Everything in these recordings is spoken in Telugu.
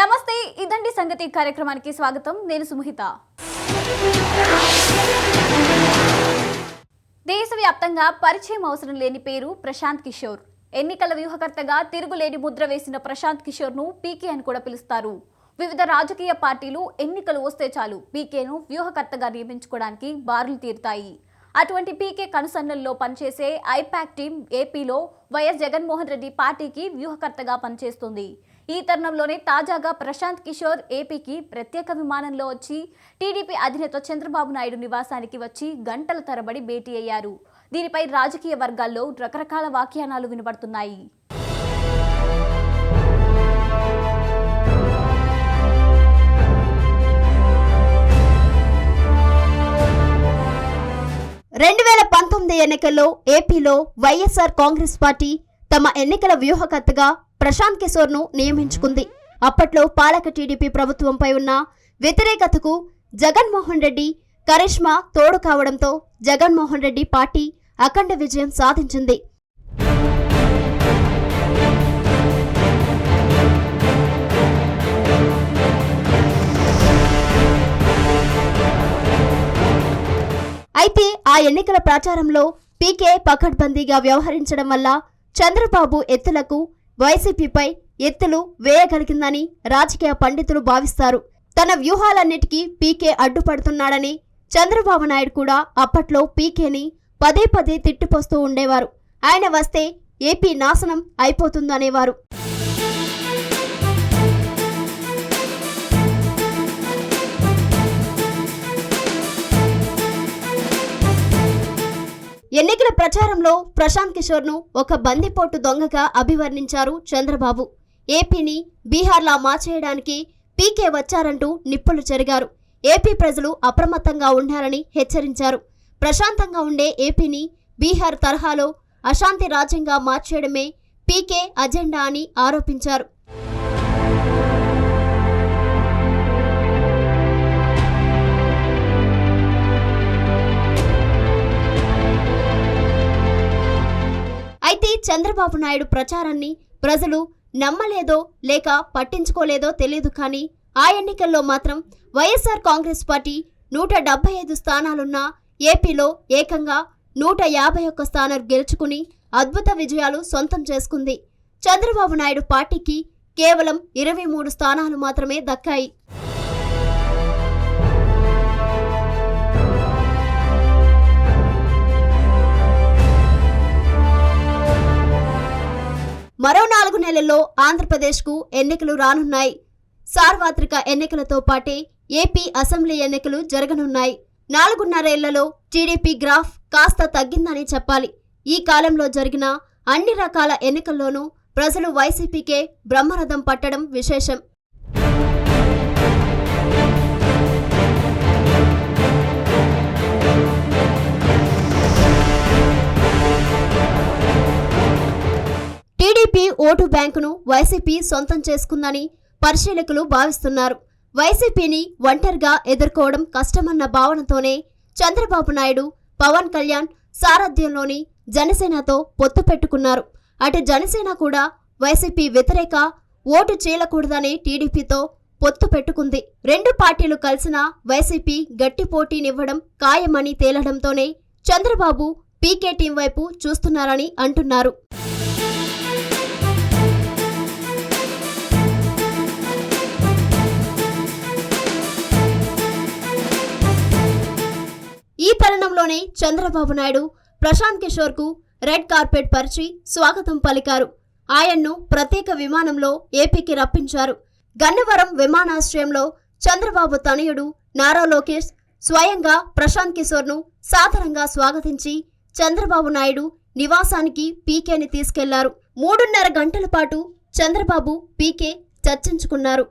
నమస్తే ఇదండి సంగతి కార్యక్రమానికి స్వాగతం. నేను సుమహిత. దేశవ్యాప్తంగా పరిచయం అవసరం లేని పేరు ప్రశాంత్ కిషోర్. ఎన్నికల వ్యూహకర్తగా తిరుగులేని ముద్ర వేసిన ప్రశాంత్ కిషోర్ను పీకే అని కూడా పిలుస్తారు. వివిధ రాజకీయ పార్టీలు ఎన్నికలు వస్తే చాలు పీకేను వ్యూహకర్తగా నియమించుకోవడానికి బారులు తీరుతాయి. అటువంటి పీకే కనుసన్నల్లో పనిచేసే ఐపాక్ టీం ఏపీలో వైఎస్ జగన్మోహన్ రెడ్డి పార్టీకి వ్యూహకర్తగా పనిచేస్తుంది. ఈ తరుణంలోనే తాజాగా ప్రశాంత్ కిషోర్ ఏపీకి ప్రత్యేక విమానంలో వచ్చి టీడీపీ అధినేత చంద్రబాబు నాయుడు నివాసానికి వచ్చి గంటల తరబడి భేటీ అయ్యారు. దీనిపై రాజకీయ వర్గాల్లో రకరకాల వ్యాఖ్యానాలు వినబడుతున్నాయి. రెండు వేల పంతొమ్మిది ఎన్నికల్లో ఏపీలో వైఎస్ఆర్ కాంగ్రెస్ పార్టీ తమ ఎన్నికల వ్యూహకర్తగా ప్రశాంత్ కిషోర్ను నియమించుకుంది. అప్పట్లో పాలక టీడీపీ ప్రభుత్వంపై ఉన్న వ్యతిరేకతకు జగన్మోహన్ రెడ్డి కరిష్మా తోడు కావడంతో జగన్మోహన్ రెడ్డి పార్టీ అఖండ విజయం సాధించింది. అయితే ఆ ఎన్నికల ప్రచారంలో పీకే పకడ్బందీగా వ్యవహరించడం వల్ల చంద్రబాబు ఎత్తులకు వైసీపీపై ఎత్తులు వేయగలిగిందని రాజకీయ పండితులు భావిస్తారు. తన వ్యూహాలన్నిటికీ పీకే అడ్డుపడుతున్నాడని చంద్రబాబు నాయుడు కూడా అప్పట్లో పీకేని పదే పదే తిట్టిపోస్తూ ఉండేవారు. ఆయన వస్తే ఏపీ నాశనం అయిపోతుందనేవారు. ఎన్నికల ప్రచారంలో ప్రశాంత్ కిషోర్ను ఒక బందిపోటు దొంగగా అభివర్ణించారు చంద్రబాబు. ఏపీని బీహార్లా మార్చేయడానికి పీకే వచ్చారంటూ నిప్పులు చెరిగారు. ఏపీ ప్రజలు అప్రమత్తంగా ఉండాలని హెచ్చరించారు. ప్రశాంతంగా ఉండే ఏపీని బీహార్ తరహాలో అశాంతి రాజ్యంగా మార్చేయడమే పీకే అజెండా అని ఆరోపించారు. అయితే చంద్రబాబు నాయుడు ప్రచారాన్ని ప్రజలు నమ్మలేదో లేక పట్టించుకోలేదో తెలియదు కానీ ఆ ఎన్నికల్లో మాత్రం వైఎస్ఆర్ కాంగ్రెస్ పార్టీ నూట డెబ్బై ఐదు స్థానాలున్న ఏపీలో ఏకంగా నూట యాభై ఒక్క స్థానాలు గెలుచుకుని అద్భుత విజయాలు సొంతం చేసుకుంది. చంద్రబాబు నాయుడు పార్టీకి కేవలం ఇరవై మూడు స్థానాలు మాత్రమే దక్కాయి. మరో నాలుగు నెలల్లో ఆంధ్రప్రదేశ్కు ఎన్నికలు రానున్నాయి. సార్వత్రిక ఎన్నికలతో పాటే ఏపీ అసెంబ్లీ ఎన్నికలు జరగనున్నాయి. నాలుగున్నరేళ్ళలో టీడీపీ గ్రాఫ్ కాస్త తగ్గిందని చెప్పాలి. ఈ కాలంలో జరిగిన అన్ని రకాల ఎన్నికల్లోనూ ప్రజలు వైసీపీకే బ్రహ్మరథం పట్టడం విశేషం. ఓటు బ్యాంకును వైసీపీ సొంతం చేసుకుందని పరిశీలకులు భావిస్తున్నారు. వైసీపీని ఒంటరిగా ఎదుర్కోవడం కష్టమన్న భావనతోనే చంద్రబాబు నాయుడు పవన్ కళ్యాణ్ సారథ్యంలోని జనసేనతో పొత్తు పెట్టుకున్నారు. అటు జనసేన కూడా వైసీపీ వ్యతిరేక ఓటు చేయకూడదని టీడీపీతో పొత్తు పెట్టుకుంది. రెండు పార్టీలు కలిసిన వైసీపీ గట్టి పోటీనివ్వడం ఖాయమని తేలడంతోనే చంద్రబాబు పీకే టీం వైపు చూస్తున్నారని అంటున్నారు. ఈ తరుణంలోనే చంద్రబాబు నాయుడు ప్రశాంత్ కిషోర్కు రెడ్ కార్పెట్ పరిచి స్వాగతం పలికారు. ఆయన్ను ప్రత్యేక విమానంలో ఏపీకి రప్పించారు. గన్నవరం విమానాశ్రయంలో చంద్రబాబు తనయుడు నారా లోకేష్ స్వయంగా ప్రశాంత్ కిషోర్ను స్వాగతించి చంద్రబాబు నాయుడు నివాసానికి పీకేని తీసుకెళ్ళారు. మూడున్నర గంటల పాటు చంద్రబాబు పీకే చర్చించుకున్నారు.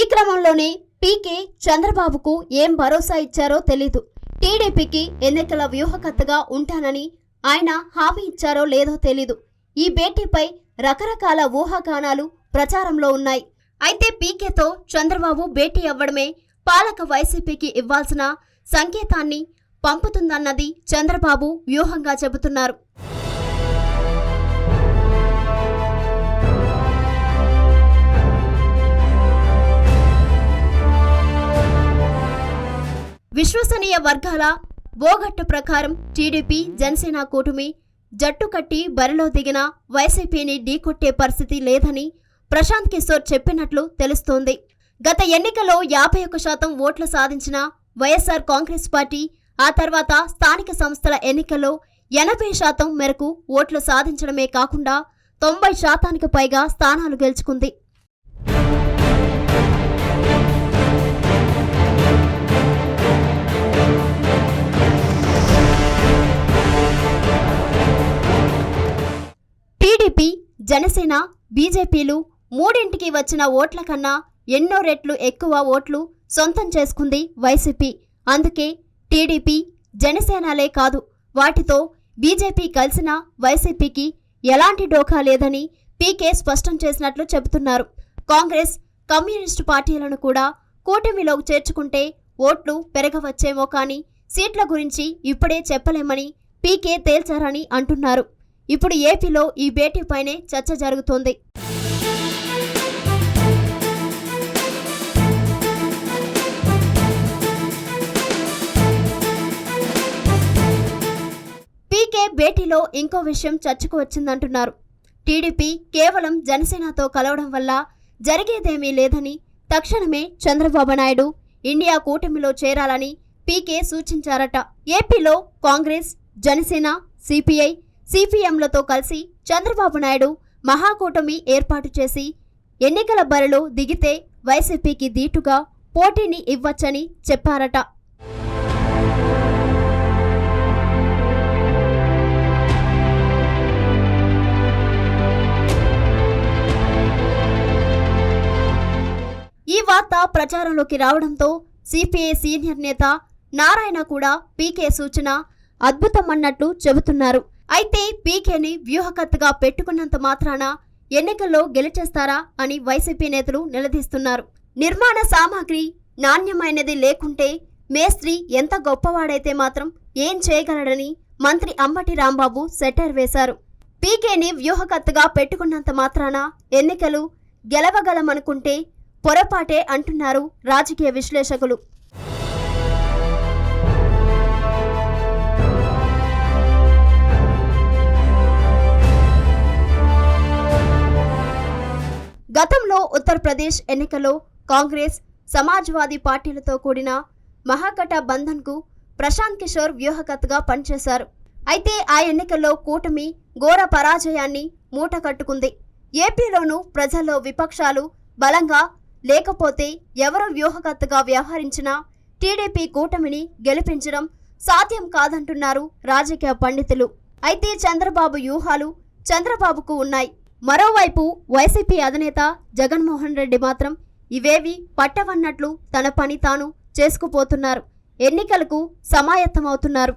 ఈ క్రమంలోనే పీకే చంద్రబాబుకు ఏం భరోసా ఇచ్చారో తెలీదు. టీడీపీకి ఎన్నికల వ్యూహకర్తగా ఉంటానని ఆయన హామీ ఇచ్చారో లేదో తెలీదు. ఈ భేటీపై రకరకాల ఊహాగానాలు ప్రచారంలో ఉన్నాయి. అయితే పీకేతో చంద్రబాబు భేటీ అవ్వడమే పాలక వైసీపీకి ఇవ్వాల్సిన సంకేతాన్ని పంపుతుందన్నది చంద్రబాబు వ్యూహంగా చెబుతున్నారు. విశ్వసనీయ వర్గాల బోగట్టు ప్రకారం టీడీపీ జనసేన కూటమి జట్టు కట్టి బరిలో దిగిన వైసీపీని ఢీకొట్టే పరిస్థితి లేదని ప్రశాంత్ కిషోర్ చెప్పినట్లు తెలుస్తోంది. గత ఎన్నికల్లో యాభై ఒక్క శాతం ఓట్లు సాధించిన వైఎస్ఆర్ కాంగ్రెస్ పార్టీ ఆ తర్వాత స్థానిక సంస్థల ఎన్నికల్లో ఎనభై శాతం మేరకు ఓట్లు సాధించడమే కాకుండా తొంభై శాతానికి పైగా స్థానాలు గెలుచుకుంది. టీడీపీ జనసేన బీజేపీలు మూడింటికి వచ్చిన ఓట్ల కన్నా ఎన్నో రెట్లు ఎక్కువ ఓట్లు సొంతం చేసుకుంది వైసీపీ. అందుకే టీడీపీ జనసేనలే కాదు వాటితో బీజేపీ కలిసిన వైసీపీకి ఎలాంటి డోకా లేదని పీకే స్పష్టం చేసినట్లు చెబుతున్నారు. కాంగ్రెస్ కమ్యూనిస్టు పార్టీలను కూడా కూటమిలోకి చేర్చుకుంటే ఓట్లు పెరగవచ్చేమో కానీ సీట్ల గురించి ఇప్పుడే చెప్పలేమని పీకే తేల్చారని అంటున్నారు. ఇప్పుడు ఏపీలో ఈ భేటీపైనే చర్చ జరుగుతోంది. పీకే భేటీలో ఇంకో విషయం చర్చకు వచ్చిందంటున్నారు. టీడీపీ కేవలం జనసేనతో కలవడం వల్ల జరిగేదేమీ లేదని తక్షణమే చంద్రబాబు నాయుడు ఇండియా కూటమిలో చేరాలని పీకే సూచించారట. ఏపీలో కాంగ్రెస్ జనసేన సిపిఐ సిపిఎంలతో కలిసి చంద్రబాబు నాయుడు మహాకూటమి ఏర్పాటు చేసి ఎన్నికల బరిలో దిగితే వైసీపీకి దీటుగా పోటీని ఇవ్వచ్చని చెప్పారట. ఈ వార్త ప్రచారంలోకి రావడంతో సిపిఐ సీనియర్ నేత నారాయణ కూడా పీకే సూచన అద్భుతమన్నట్లు చెబుతున్నారు. అయితే పీకేని వ్యూహకర్తగా పెట్టుకున్నంత మాత్రాన ఎన్నికల్లో గెలిచేస్తారా అని వైసీపీ నేతలు నిలదీస్తున్నారు. నిర్మాణ సామాగ్రి నాణ్యమైనది లేకుంటే మేస్త్రి ఎంత గొప్పవాడైతే మాత్రం ఏం చేయగలడని మంత్రి అంబటి రాంబాబు సెటర్ వేశారు. పీకేని వ్యూహకర్తగా పెట్టుకున్నంత మాత్రాన ఎన్నికలు గెలవగలమనుకుంటే పొరపాటే అంటున్నారు రాజకీయ విశ్లేషకులు. ఆంధ్రప్రదేశ్ ఎన్నికల్లో కాంగ్రెస్ సమాజ్వాదీ పార్టీలతో కూడిన మహాగఠ బంధన్కు ప్రశాంత్ కిషోర్ వ్యూహకర్తగా పనిచేశారు. అయితే ఆ ఎన్నికల్లో కూటమి ఘోర పరాజయాన్ని మూట కట్టుకుంది. ఏపీలోనూ ప్రజల్లో విపక్షాలు బలంగా లేకపోతే ఎవరు వ్యూహకర్తగా వ్యవహరించినా టీడీపీ కూటమిని గెలిపించడం సాధ్యం కాదంటున్నారు రాజకీయ పండితులు. అయితే చంద్రబాబు వ్యూహాలు చంద్రబాబుకు ఉన్నాయి. మరోవైపు వైసీపీ అధినేత జగన్మోహన్ రెడ్డి మాత్రం ఇవేవి పట్టవన్నట్లు తన పని తాను చేసుకుపోతున్నారు. ఎన్నికలకు సమాయత్తమవుతున్నారు.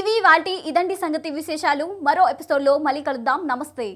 ఇవి వాటి ఇదండి సంగతి విశేషాలు. మరో ఎపిసోడ్లో మళ్ళీ కలుద్దాం. నమస్తే.